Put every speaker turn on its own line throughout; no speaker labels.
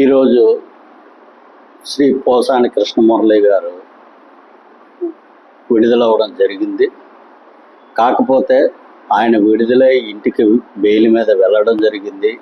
ఈరోజు శ్రీ పోసాని కృష్ణమురళి గారు విడుదలవ్వడం జరిగింది. కాకపోతే ఆయన విడుదలై ఇంటికి బెయిల్ మీద వెళ్ళడం జరిగింది.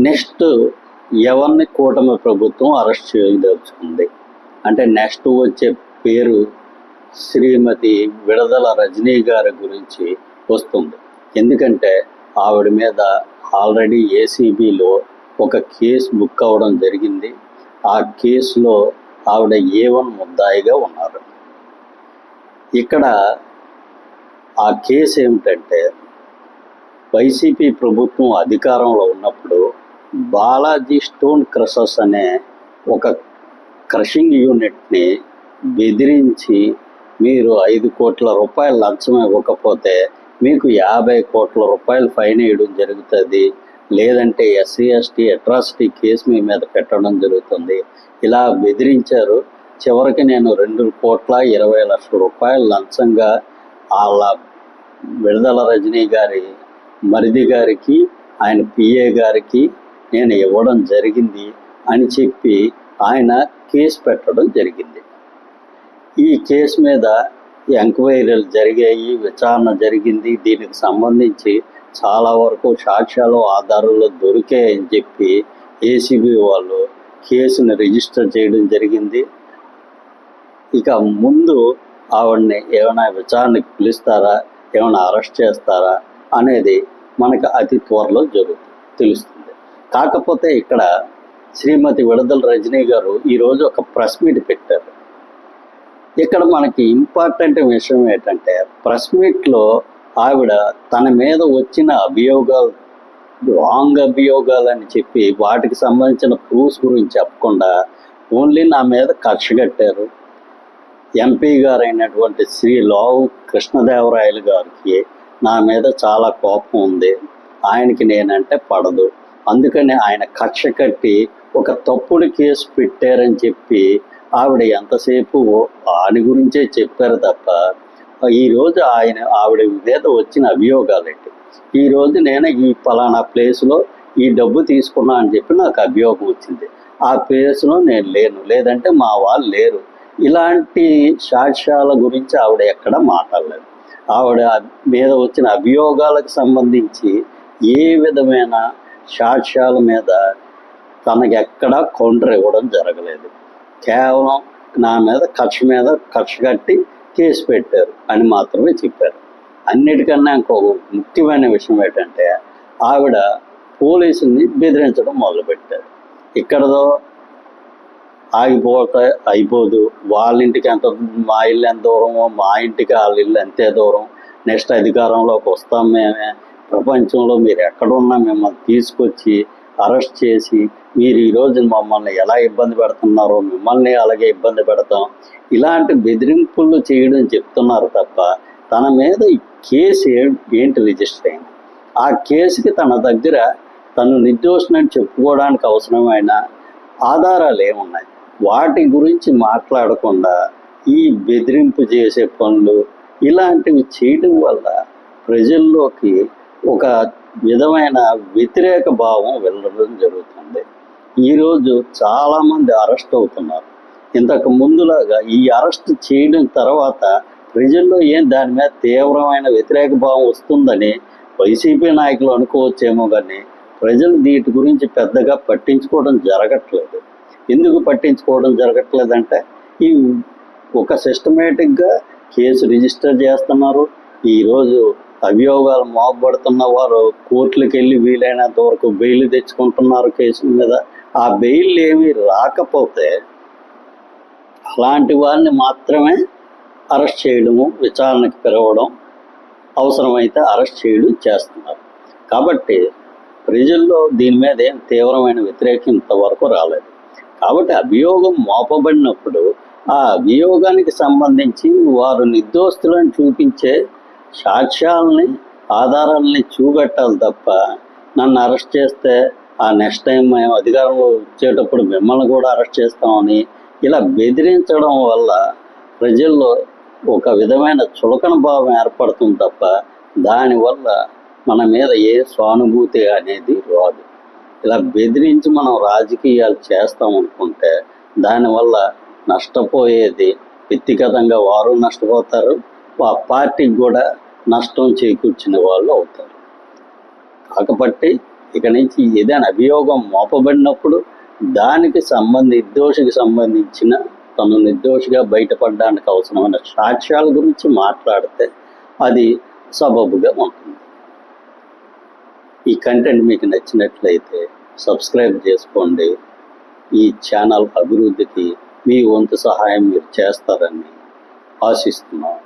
నెక్స్ట్ ఎవరిని కూటమి ప్రభుత్వం అరెస్ట్ చేయదలుచుకుంది? అంటే నెక్స్ట్ వచ్చే పేరు శ్రీమతి విడుదల రజనీ గారి గురించి వస్తుంది. ఎందుకంటే ఆవిడ మీద ఆల్రెడీ ఏసీబీలో ఒక కేసు బుక్ అవ్వడం జరిగింది. ఆ కేసులో ఆవిడ ఏ వన్ ముద్దాయిగా ఉన్నారు. ఇక్కడ ఆ కేసు ఏమిటంటే వైసీపీ ప్రభుత్వం అధికారంలో ఉన్నప్పుడు బాలాజీ స్టోన్ క్రషర్స్ అనే ఒక క్రషింగ్ యూనిట్ని బెదిరించి మీరు ఐదు కోట్ల రూపాయలు లంచం ఇవ్వకపోతే మీకు యాభై కోట్ల రూపాయలు ఫైన్ వేయడం జరుగుతుంది. లేదంటే ఎస్సీ ఎస్టీ అట్రాసిటీ కేసు మీ మీద పెట్టడం జరుగుతుంది. ఇలా బెదిరించారు. చివరికి నేను రెండు కోట్ల ఇరవై లక్షల రూపాయలు లంచంగా వాళ్ళ విడుదల రజనీ గారి మరిది గారికి ఆయన పిఏ గారికి నేను ఇవ్వడం జరిగింది అని చెప్పి ఆయన కేసు పెట్టడం జరిగింది. ఈ కేసు మీద ఎంక్వైరీలు జరిగాయి విచారణ జరిగింది. దీనికి సంబంధించి చాలా వరకు సాక్ష్యాలు ఆధారాలు దొరికాయని చెప్పి ఏసీబీ వాళ్ళు కేసుని రిజిస్టర్ చేయడం జరిగింది. ఇక ముందు ఆవిడని ఏమైనా విచారణకు పిలుస్తారా ఏమైనా అరెస్ట్ చేస్తారా అనేది మనకు అతి త్వరలో జరుగుతుంది తెలుస్తుంది. కాకపోతే ఇక్కడ శ్రీమతి విడుదల రజనీ గారు ఈరోజు ఒక ప్రెస్ మీట్ పెట్టారు. ఇక్కడ మనకి ఇంపార్టెంట్ విషయం ఏంటంటే ప్రెస్ మీట్లో ఆవిడ తన మీద వచ్చిన అభియోగాలు రాంగ్ అభియోగాలు అని చెప్పి వాటికి సంబంధించిన ప్రూఫ్స్ గురించి చెప్పకుండా ఓన్లీ నా మీద కక్ష కట్టారు. ఎంపీ గారు అయినటువంటి శ్రీ లావు కృష్ణదేవరాయలు గారికి నా మీద చాలా కోపం ఉంది. ఆయనకి నేనంటే పడదు. అందుకని ఆయన కక్ష కట్టి ఒక తప్పుడు కేసు పెట్టారని చెప్పి ఆవిడ ఎంతసేపు ఆయన గురించే చెప్పారు తప్ప ఈరోజు ఆయన ఆవిడ మీద వచ్చిన అభియోగాలేంటి ఈరోజు నేను ఈ ఫలానా ప్లేస్లో ఈ డబ్బు తీసుకున్నా అని చెప్పి నాకు అభియోగం వచ్చింది. ఆ ప్లేస్లో నేను లేను. లేదంటే మా వాళ్ళు లేరు. ఇలాంటి సాక్ష్యాల గురించి ఆవిడ ఎక్కడ మాట్లాడలేదు. ఆవిడ మీద వచ్చిన అభియోగాలకు సంబంధించి ఏ విధమైన సాక్ష్యాల మీద తనకి ఎక్కడా కౌంటర్ ఇవ్వడం జరగలేదు. కేవలం నా మీద కక్ష మీద కక్ష కట్టి కేసు పెట్టారు అని మాత్రమే చెప్పారు. అన్నిటికన్నా ఇంకొక ముఖ్యమైన విషయం ఏంటంటే ఆవిడ పోలీసుల్ని బెదిరించడం మొదలుపెట్టారు. ఇక్కడదో ఆగిపోతే అయిపోదు. వాళ్ళ ఇంటికి ఎంత మా ఇల్లు ఎంత దూరమో మా ఇంటికి వాళ్ళ ఇల్లు అంతే దూరం. నెక్స్ట్ అధికారంలోకి వస్తాం మేమే. ప్రపంచంలో మీరు ఎక్కడున్నా మిమ్మల్ని తీసుకొచ్చి అరెస్ట్ చేసి మీరు ఈరోజు మమ్మల్ని ఎలా ఇబ్బంది పెడుతున్నారో మిమ్మల్ని అలాగే ఇబ్బంది పెడతాం. ఇలాంటి బెదిరింపులు చేయడం చెప్తున్నారు తప్ప తన మీద ఈ కేసు ఏంటి రిజిస్టర్ అయింది ఆ కేసుకి తన దగ్గర తను నిర్దోషణని చెప్పుకోవడానికి అవసరమైన ఆధారాలు ఏమున్నాయి? వాటి గురించి మాట్లాడకుండా ఈ బెదిరింపు చేసే పనులు ఇలాంటివి చేయడం వల్ల ప్రజల్లోకి ఒక విధమైన వ్యతిరేక భావం వెళ్ళడం జరుగుతుంది. ఈరోజు చాలామంది అరెస్ట్ అవుతున్నారు. ఇంతకు ముందులాగా ఈ అరెస్ట్ చేయడం తర్వాత ప్రజల్లో ఏం దాని మీద తీవ్రమైన వ్యతిరేక భావం వస్తుందని వైసీపీ నాయకులు అనుకోవచ్చేమో కానీ ప్రజలు వీటి గురించి పెద్దగా పట్టించుకోవడం జరగట్లేదు. ఎందుకు పట్టించుకోవడం జరగట్లేదంటే ఈ ఒక సిస్టమేటిక్గా కేసు రిజిస్టర్ చేస్తున్నారు. ఈరోజు అభియోగాలు మోపబడుతున్న వారు కోర్టులకు వెళ్ళి వీలైనంత వరకు బెయిల్ తెచ్చుకుంటున్నారు కేసుల మీద. ఆ బెయిల్ ఏమీ రాకపోతే అలాంటి వారిని మాత్రమే అరెస్ట్ చేయడము విచారణకు పిలవడం అవసరమైతే అరెస్ట్ చేయడం చేస్తున్నారు. కాబట్టి ప్రజల్లో దీని మీద ఏం తీవ్రమైన వ్యతిరేకం ఇంతవరకు రాలేదు. కాబట్టి అభియోగం మోపబడినప్పుడు ఆ అభియోగానికి సంబంధించి వారు నిర్దోస్తులను చూపించే సాక్ష్యాలని ఆధారాలని చూపెట్టాలి తప్ప నన్ను అరెస్ట్ చేస్తే ఆ నెక్స్ట్ టైం మేము అధికారంలో వచ్చేటప్పుడు మిమ్మల్ని కూడా అరెస్ట్ చేస్తామని ఇలా బెదిరించడం వల్ల ప్రజల్లో ఒక విధమైన చులకన భావం ఏర్పడుతుంది తప్ప దానివల్ల మన మీద ఏ సానుభూతి అనేది రాదు. ఇలా బెదిరించి మనం రాజకీయాలు చేస్తాం అనుకుంటే దానివల్ల నష్టపోయేది వ్యక్తిగతంగా వారు నష్టపోతారు ఆ పార్టీకి కూడా నష్టం చేకూర్చిన వాళ్ళు అవుతారు. కాకపోతే ఇక నుంచి ఏదైనా అభియోగం మోపబడినప్పుడు దానికి సంబంధి నిర్దోషికి సంబంధించిన తను నిర్దోషిగా బయటపడడానికి అవసరమైన సాక్ష్యాల గురించి మాట్లాడితే అది సబబుగా ఉంటుంది. ఈ కంటెంట్ మీకు నచ్చినట్లయితే సబ్స్క్రైబ్ చేసుకోండి. ఈ ఛానల్ అభివృద్ధికి మీ వంతు సహాయం మీరు చేస్తారని ఆశిస్తున్నాను